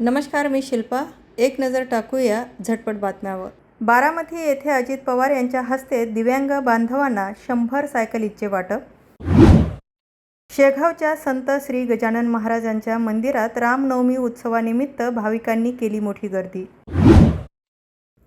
नमस्कार मी शिल्पा. एक नजर टाकूया झटपट बातम्यावर. बारामती येथे अजित पवार यांच्या हस्ते दिव्यांग बांधवांना शंभर सायकलीचे वाटप. शेगावच्या संत श्री गजानन महाराजांच्या मंदिरात रामनवमी उत्सवानिमित्त भाविकांनी केली मोठी गर्दी.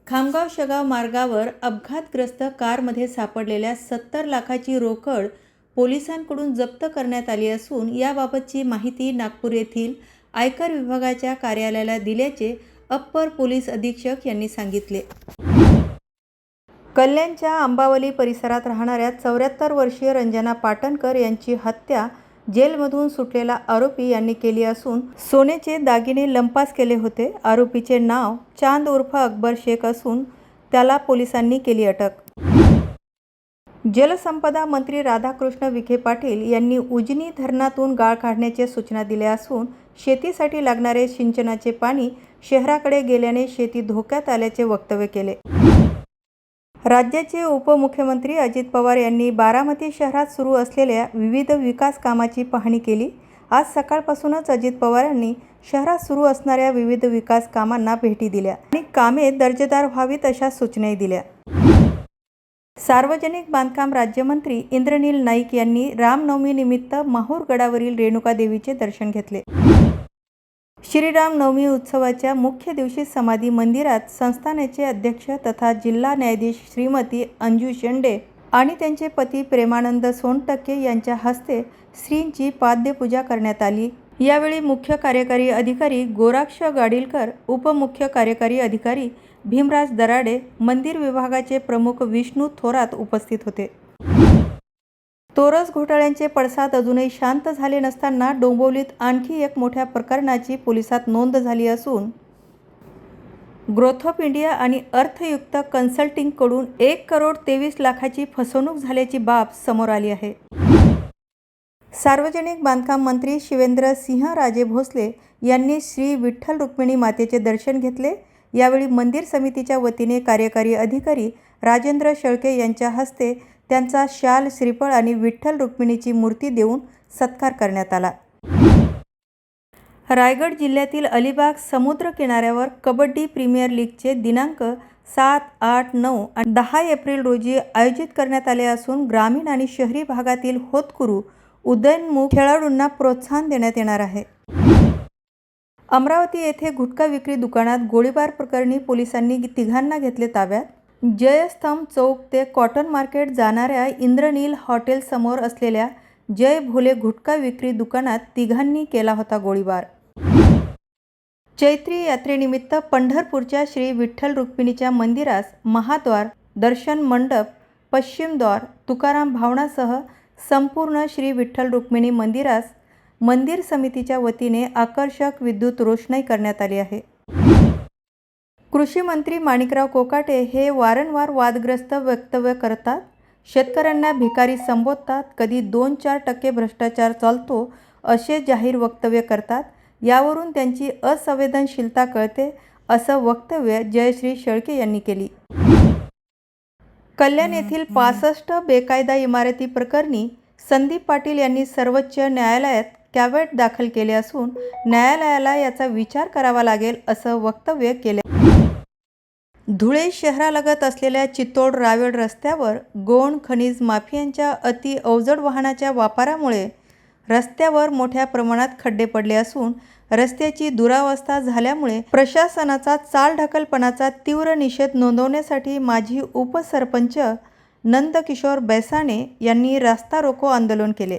खामगाव शेगाव मार्गावर अपघातग्रस्त कारमध्ये सापडलेल्या सत्तर लाखाची रोकड पोलिसांकडून जप्त करण्यात आली असून याबाबतची माहिती नागपूर येथील आयकर विभागाच्या कार्यालयाला दिल्याचे अप्पर पोलीस अधीक्षक यांनी सांगितले. कल्याणच्या अंबावली परिसरात राहणाऱ्या चौऱ्याहत्तर वर्षीय रंजना पाटणकर यांची हत्या जेलमधून सुटलेला आरोपी यांनी केली असून सोन्याचे दागिने लंपास केले होते. आरोपीचे नाव चांद उर्फ अकबर शेख असून त्याला पोलिसांनी केली अटक. जलसंपदा मंत्री राधाकृष्ण विखे पाटील यांनी उजनी धरणातून गाळ काढण्याच्या सूचना दिल्या असून शेतीसाठी लागणारे सिंचनाचे पाणी शहराकडे गेल्याने शेती धोक्यात आल्याचे वक्तव्य केले. राज्याचे उपमुख्यमंत्री अजित पवार यांनी बारामती शहरात सुरू असलेल्या विविध विकास कामाची पाहणी केली. आज सकाळपासूनच अजित पवार यांनी शहरात सुरू असणाऱ्या विविध विकास कामांना भेटी दिल्या आणि कामे दर्जेदार व्हावीत अशा सूचनाही दिल्या. सार्वजनिक बांधकाम राज्यमंत्री इंद्रनील नाईक यांनी रामनवमीनिमित्त माहूर गडावरील रेणुका देवीचे दर्शन घेतले. श्रीराम नवमी उत्सवाच्या मुख्य दिवशी समाधी मंदिरात संस्थानाचे अध्यक्ष तथा जिल्हा न्यायाधीश श्रीमती अंजू शेंडे आणि त्यांचे पती प्रेमानंद सोनटक्के यांच्या हस्ते श्रींची पाद्यपूजा करण्यात आली. यावेळी मुख्य कार्यकारी अधिकारी गोराक्ष गाडीलकर उपमुख्य कार्यकारी अधिकारी भीमराज दराडे मंदिर विभागाचे प्रमुख विष्णू थोरात उपस्थित होते. तोरस घोटाळ्यांचे पडसाद अजूनही शांत झाले नसताना डोंबिवलीत आणखी एक मोठ्या प्रकरणाची पोलिसात नोंद झाली असून ग्रोथ ऑफ इंडिया आणि अर्थयुक्त कन्सल्टिंगकडून एक करोड तेवीस लाखाची फसवणूक झाल्याची बाब समोर आली आहे. सार्वजनिक बांधकाम मंत्री शिवेंद्र सिंह राजे भोसले यांनी श्री विठ्ठल रुक्मिणी मातेचे दर्शन घेतले. यावेळी मंदिर समितीच्या वतीने कार्यकारी अधिकारी राजेंद्र शेळके यांच्या हस्ते त्यांचा शाल श्रीफळ आणि विठ्ठल रुक्मिणीची मूर्ती देऊन सत्कार करण्यात आला. रायगड जिल्ह्यातील अलिबाग समुद्र किनाऱ्यावर कबड्डी प्रीमियर लीगचे दिनांक सात आठ नऊ आणि दहा एप्रिल रोजी आयोजित करण्यात आले असून ग्रामीण आणि शहरी भागातील होतकुरू उदयनमुख खेळाडूंना प्रोत्साहन देण्यात येणार आहे. अमरावती येथे गुटखा विक्री दुकानात गोळीबार प्रकरणी पोलिसांनी तिघांना घेतले ताब्यात. जयस्तंभ चौक ते कॉटन मार्केट जाणाऱ्या इंद्रनील हॉटेलसमोर असलेल्या जय भोले गुटखा विक्री दुकानात तिघांनी केला होता गोळीबार. चैत्री यात्रेनिमित्त पंढरपूरच्या श्री विठ्ठल रुक्मिणीच्या मंदिरास महाद्वार दर्शन मंडप पश्चिमद्वार तुकाराम भावनासह संपूर्ण श्री विठ्ठल रुक्मिणी मंदिरास मंदिर समितीच्या वतीने आकर्षक विद्युत रोषणाई करण्यात आली आहे. कृषी मंत्री माणिकराव कोकाटे हे वारंवार वादग्रस्त वक्तव्य करतात. शेतकऱ्यांना भिकारी संबोधतात. कधी दोन चार टक्के भ्रष्टाचार चालतो असे जाहीर वक्तव्य करतात. यावरून त्यांची असंवेदनशीलता कळते असं वक्तव्य जयश्री शेळके यांनी केली. कल्याण येथील पासष्ट बेकायदा इमारती प्रकरणी संदीप पाटील यांनी सर्वोच्च न्यायालयात कॅवेट दाखल केले असून न्यायालयाला याचा विचार करावा लागेल असं वक्तव्य केले. धुळे शहरालगत असलेल्या चित्तोड रावेड रस्त्यावर गोंड खनिज माफियांच्या अति अवजड वाहनाच्या वापरामुळे रस्त्यावर मोठ्या प्रमाणात खड्डे पडले असून रस्त्याची दुरावस्था झाल्यामुळे प्रशासनाचा चालढकलपणाचा तीव्र निषेध नोंदवण्यासाठी माजी उपसरपंच नंदकिशोर बैसाणे यांनी रास्ता रोको आंदोलन केले.